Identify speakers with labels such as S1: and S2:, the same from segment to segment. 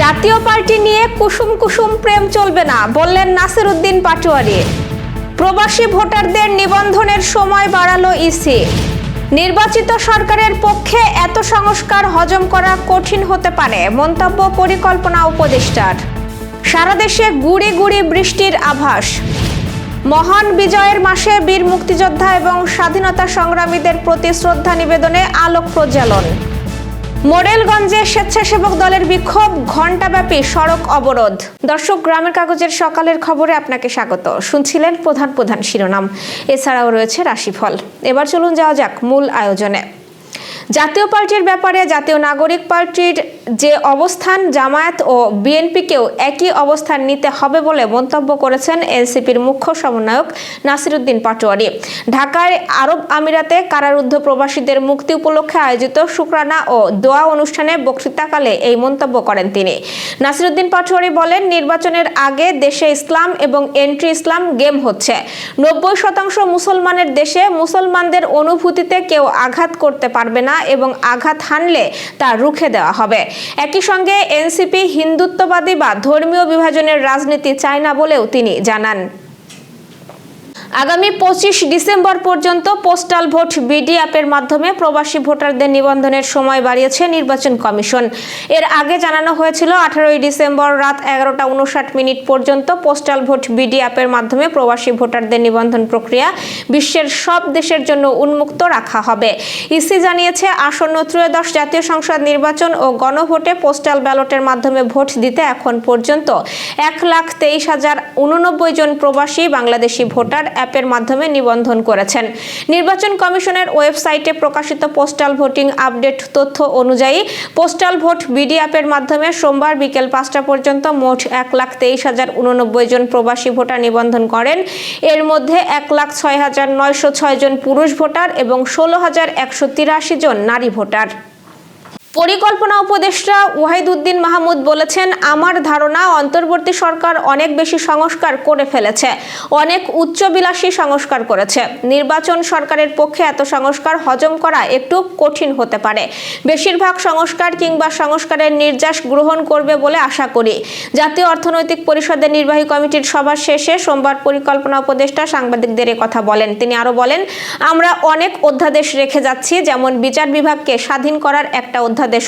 S1: জাতীয় পার্টি নিয়ে কুসুম কুসুম প্রেম চলবে না, বললেন নাসির উদ্দিন পাটোয়ারি। প্রবাসী ভোটারদের নিবন্ধনের সময় বাড়ালো ইসি। নির্বাচিত সরকারের পক্ষে এত সংস্কার হজম করা কঠিন হতে পারে, মন্তব্য পরিকল্পনা উপদেষ্টার। সারা দেশে গুড়ি গুড়ি বৃষ্টির আভাস। মহান বিজয়ের মাসে বীর মুক্তিযোদ্ধা এবং স্বাধীনতা সংগ্রামীদের প্রতি শ্রদ্ধা নিবেদনে আলোক প্রজ্বালন। মোরেলগঞ্জে স্বেচ্ছাসেবক দলের বিক্ষোভ, ঘণ্টাব্যাপী সড়ক অবরোধ। দর্শক, গ্রামের কাগজের সকালের খবরে আপনাকে স্বাগত। শুনছিলেন প্রধান প্রধান শিরোনাম। এছাড়াও রয়েছে রাশিফল। এবার চলুন যাওয়া যাক মূল আয়োজনে। জাতীয় পার্টির ব্যাপারে জাতীয় নাগরিক পার্টির যে অবস্থান জামায়াত ও বিএনপিকেও একই অবস্থান নিতে হবে বলে মন্তব্য করেছেন এনসিপির মুখ্য সমন্বয়ক নাসিরুদ্দিন পাটোয়ারি। ঢাকায় আরব আমিরাতে কারারুদ্ধ প্রবাসীদের মুক্তি উপলক্ষে আয়োজিত শুক্রানা ও দোয়া অনুষ্ঠানে বক্তৃতাকালে এই মন্তব্য করেন তিনি। নাসিরুদ্দিন পাটোয়ারি বলেন, নির্বাচনের আগে দেশে ইসলাম এবং এন্ট্রি ইসলাম গেম হচ্ছে। নব্বই শতাংশ মুসলমানের দেশে মুসলমানদের অনুভূতিতে কেউ আঘাত করতে পারবে না এবং আঘাত হানলে তা রুখে দেওয়া হবে। একই সঙ্গে এনসিপি হিন্দুত্ববাদী বা ধর্মীয় বিভাজনের রাজনীতি চায় না বলেও তিনি জানান। আগামী পঁচিশ ডিসেম্বর পর্যন্ত পোস্টাল ভোট বিডি অ্যাপের মাধ্যমে প্রবাসী ভোটারদের নিবন্ধনের সময় বাড়িয়েছে নির্বাচন কমিশন। এর আগে জানানো হয়েছিল, আঠারোই ডিসেম্বর রাত এগারোটা উনষাট মিনিট পর্যন্ত পোস্টাল ভোট বিডি অ্যাপের মাধ্যমে প্রবাসী ভোটারদের নিবন্ধন প্রক্রিয়া বিশ্বের সব দেশের জন্য উন্মুক্ত রাখা হবে। ইসি জানিয়েছে, আসন্ন ত্রয়োদশ জাতীয় সংসদ নির্বাচন ও গণভোটে পোস্টাল ব্যালটের মাধ্যমে ভোট দিতে এখন পর্যন্ত এক লাখ তেইশ হাজার উননব্বই জন প্রবাসী বাংলাদেশি ভোটার অ্যাপের মাধ্যমে নিবন্ধন করেছেন। নির্বাচন কমিশনের ওয়েবসাইটে প্রকাশিত পোস্টাল ভোটিং আপডেট তথ্য অনুযায়ী পোস্টাল ভোট বিডি অ্যাপের মাধ্যমে সোমবার বিকেল পাঁচটা পর্যন্ত মোট এক লাখ তেইশ হাজার উননব্বই জন প্রবাসী ভোটার নিবন্ধন করেন। এর মধ্যে এক লাখ ছয় হাজার নয়শো ছয় জন পুরুষ ভোটার এবং ষোলো হাজার একশো তিরাশি জন নারী ভোটার। পরিকল্পনা উপদেষ্টা ওয়াহিদুদ্দিন মাহমুদ বলেছেন, আমার ধারণা অন্তর্বর্তী সরকার অনেক বেশি সংস্কার করে ফেলেছে, অনেক উচ্চবিলাসী সংস্কার করেছে। নির্বাচন সরকারের পক্ষে এত সংস্কার হজম করা একটু কঠিন হতে পারে। বেশিরভাগ সংস্কার কিংবা সংস্কারের নির্যাস গ্রহণ করবে বলে আশা করি। জাতীয় অর্থনৈতিক পরিষদের নির্বাহী কমিটির সভা শেষে সোমবার পরিকল্পনা উপদেষ্টা সাংবাদিকদের কথা বলেন। তিনি আরও বলেন, আমরা অনেক অধ্যাদেশ রেখে যাচ্ছি, যেমন বিচার বিভাগকে স্বাধীন করার একটা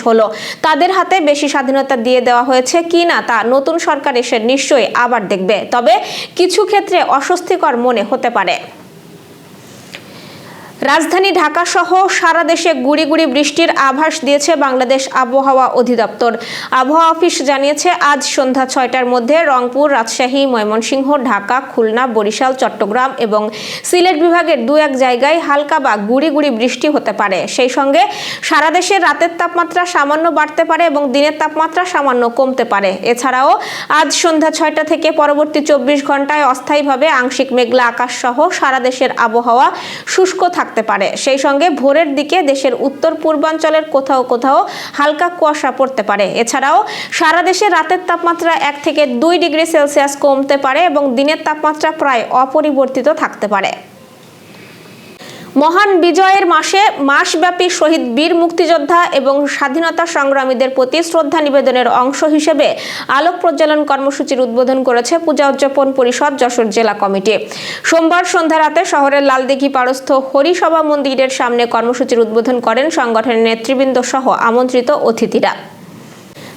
S1: হলো। তাদের হাতে বেশি স্বাধীনতা দিয়ে দেওয়া হয়েছে কি না তা নতুন সরকার এসে নিশ্চয়ই আবার দেখবে। তবে কিছু ক্ষেত্রে অস্বস্তিকর মনে হতে পারে। রাজধানী ঢাকা সহ সারা দেশে গুড়ি গুড়ি বৃষ্টির আভাস দিয়েছে বাংলাদেশ আবহাওয়া অধিদপ্তর। আবহাওয়া অফিস জানিয়েছে, আজ সন্ধ্যা ছয়টার মধ্যে রংপুর, রাজশাহী, ময়মনসিংহ, ঢাকা, খুলনা, বরিশাল, চট্টগ্রাম এবং সিলেট বিভাগের দু এক জায়গায় হালকা বা গুড়ি গুড়ি বৃষ্টি হতে পারে। সেই সঙ্গে সারা দেশে রাতের তাপমাত্রা সামান্য বাড়তে পারে এবং দিনের তাপমাত্রা সামান্য কমতে পারে। এছাড়াও, আজ সন্ধ্যা ছয়টা থেকে পরবর্তী চব্বিশ ঘন্টায় অস্থায়ীভাবে আংশিক মেঘলা আকাশ সহ সারা দেশের আবহাওয়া শুষ্ক থাকতে পারে। সেই সঙ্গে ভোরের দিকে দেশের উত্তর পূর্বাঞ্চলের কোথাও কোথাও হালকা কুয়াশা পড়তে পারে। এছাড়াও সারা দেশে রাতের তাপমাত্রা এক থেকে দুই ডিগ্রি সেলসিয়াস কমতে পারে এবং দিনের তাপমাত্রা প্রায় অপরিবর্তিত থাকতে পারে। মহান বিজয়ের মাসে মাসব্যাপী শহীদ বীর মুক্তিযোদ্ধা এবং স্বাধীনতা সংগ্রামীদের প্রতি শ্রদ্ধা নিবেদনের অংশ হিসেবে আলোক প্রজ্বলন কর্মসূচির উদ্বোধন করেছে পূজা উদযাপন পরিষদ যশোর জেলা কমিটি। সোমবার সন্ধ্যা রাতে শহরের লালদিঘি পারস্থ হরিসভা মন্দিরের সামনে কর্মসূচির উদ্বোধন করেন সংগঠনের নেতৃবৃন্দ সহ আমন্ত্রিত অতিথিরা।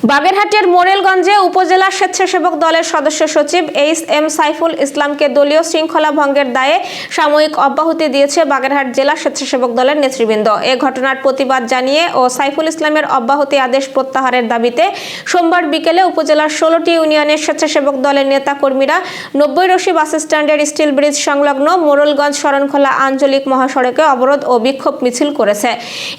S1: বাগেরহাটের মোরেলগঞ্জে উপজেলা স্বেচ্ছাসেবক দলের সদস্য সচিব এইচ এম সাইফুল ইসলামকে দলীয় শৃঙ্খলা ভঙ্গের দায়ে সাময়িক অব্যাহতি দিয়েছে বাগেরহাট জেলা স্বেচ্ছাসেবক দলের নেতৃবৃন্দ। এ ঘটনার প্রতিবাদ জানিয়ে ও সাইফুল ইসলামের অব্যাহতি আদেশ প্রত্যাহারের দাবিতে সোমবার বিকেলে উপজেলার ষোলোটি ইউনিয়নের স্বেচ্ছাসেবক দলের নেতাকর্মীরা নব্বই রশি বাস স্ট্যান্ডের স্টিল ব্রিজ সংলগ্ন মোরলগঞ্জ শরণখোলা আঞ্চলিক মহাসড়কে অবরোধ ও বিক্ষোভ মিছিল করেছে।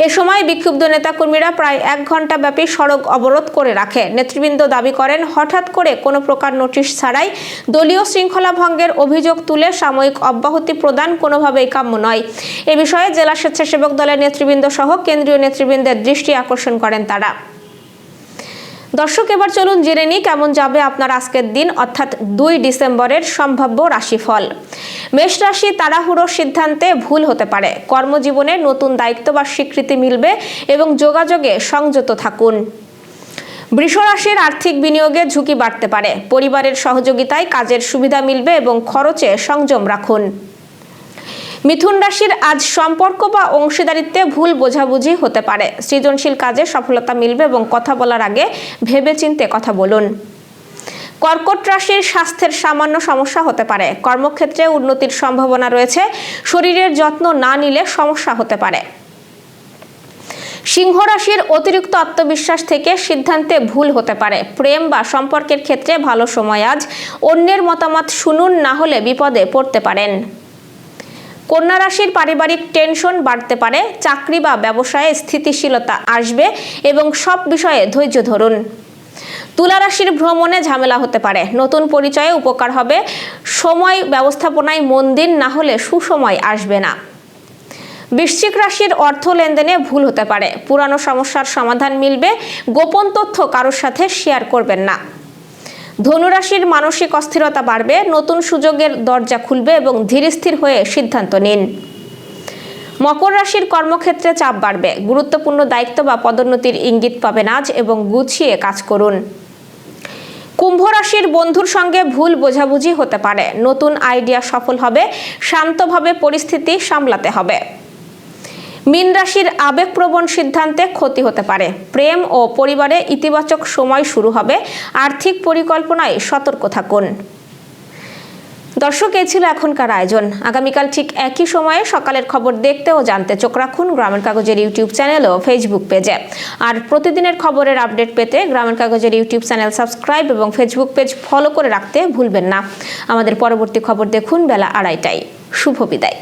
S1: এ সময় বিক্ষুব্ধ নেতাকর্মীরা প্রায় এক ঘণ্টা ব্যাপী সড়ক অবরোধ করে রাখে। নেতৃবৃন্দ দাবি করেন, হঠাৎ করে কোনো প্রকার নোটিশ ছাড়াই দলীয় শৃঙ্খলা ভঙ্গের অভিযোগ তুলে সাময়িক অব্যাহতি প্রদান কোনোভাবেই কাম্য নয়। এ বিষয়ে জেলা স্বেচ্ছাসেবক দলের নেতৃবৃন্দ সহ কেন্দ্রীয় নেতৃবৃন্দের দৃষ্টি আকর্ষণ করেন তারা। দর্শক, এবার চলুন জেনে নিই কেমন যাবে আপনার আজকের দিন, অর্থাৎ দুই ডিসেম্বরের সম্ভাব্য রাশিফল। মেষ রাশি তাড়াহুড়ো সিদ্ধান্তে ভুল হতে পারে। কর্মজীবনে নতুন দায়িত্ব বা স্বীকৃতি মিলবে এবং যোগাযোগে সংযত থাকুন। বৃষরাশির আর্থিক বিনিয়োগে ঝুঁকি বাড়তে পারে। পরিবারের সহযোগিতায় কাজের সুবিধা মিলবে এবং খরচে সংযম রাখুন। মিথুন রাশির আজ সম্পর্ক বা অংশীদারিত্বে ভুল বোঝাবুঝি হতে পারে। সৃজনশীল কাজে সফলতা মিলবে এবং কথা বলার আগে ভেবেচিন্তে কথা বলুন। কর্কট রাশির স্বাস্থ্যের সামান্য সমস্যা হতে পারে। কর্মক্ষেত্রে উন্নতির সম্ভাবনা রয়েছে। শরীরের যত্ন না নিলে সমস্যা হতে পারে। সিংহ রাশির অতিরিক্ত আত্মবিশ্বাস থেকে সিদ্ধান্তে ভুল হতে পারে। প্রেম বা সম্পর্কের ক্ষেত্রে ভালো সময় আজ। অন্যের মতামত শুনুন, না হলে বিপদে পড়তে পারেন। কন্যা রাশির পারিবারিক টেনশন বাড়তে পারে। চাকরি বা ব্যবসায়ে স্থিতিশীলতা আসবে এবং সব বিষয়ে ধৈর্য ধরুন। তুলা রাশির ভ্রমণে ঝামেলা হতে পারে। নতুন পরিচয়ে উপকার হবে। সময় ব্যবস্থাপনায় মন দিন, না হলে সুসময় আসবে না। বৃশ্চিক রাশির অর্থ লেনদেনে ভুল হতে পারে। পুরানো সমস্যার সমাধান মিলবে। গোপন তথ্য কারোর সাথে শেয়ার করবেন না। ধনুরাশির মানসিক অস্থিরতা বাড়বে। নতুন সুযোগের দরজা খুলবে এবং ধীরস্থির হয়ে সিদ্ধান্ত নিন। মকর রাশির কর্মক্ষেত্রে চাপ বাড়বে। গুরুত্বপূর্ণ দায়িত্ব বা পদোন্নতির ইঙ্গিত পাবেন আজ এবং গুছিয়ে কাজ করুন। কুম্ভ রাশির বন্ধুর সঙ্গে ভুল বোঝাবুঝি হতে পারে। নতুন আইডিয়া সফল হবে। শান্তভাবে পরিস্থিতি সামলাতে হবে। মীন রাশির আবেগপ্রবণ সিদ্ধান্তে ক্ষতি হতে পারে। প্রেম ও পরিবারে ইতিবাচক সময় শুরু হবে। আর্থিক পরিকল্পনায় সতর্ক থাকুন। দর্শক ছিল এখনকার আয়োজন। আগামীকাল ঠিক একই সময়ে সকালের খবর দেখতে ও জানতে চোখ রাখুন গ্রামের কাগজের ইউটিউব চ্যানেল ও ফেসবুক পেজে। আর প্রতিদিনের খবরের আপডেট পেতে গ্রামের কাগজের ইউটিউব চ্যানেল সাবস্ক্রাইব এবং ফেসবুক পেজ ফলো করে রাখতে ভুলবেন না। আমাদের পরবর্তী খবর দেখুন বেলা আড়াইটায়। শুভ বিদায়।